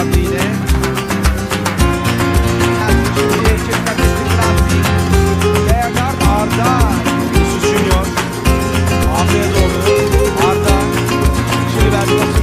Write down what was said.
adıyla Arda, Yusuf Junior, Arda'ya doğru, Arda, şimdi verdi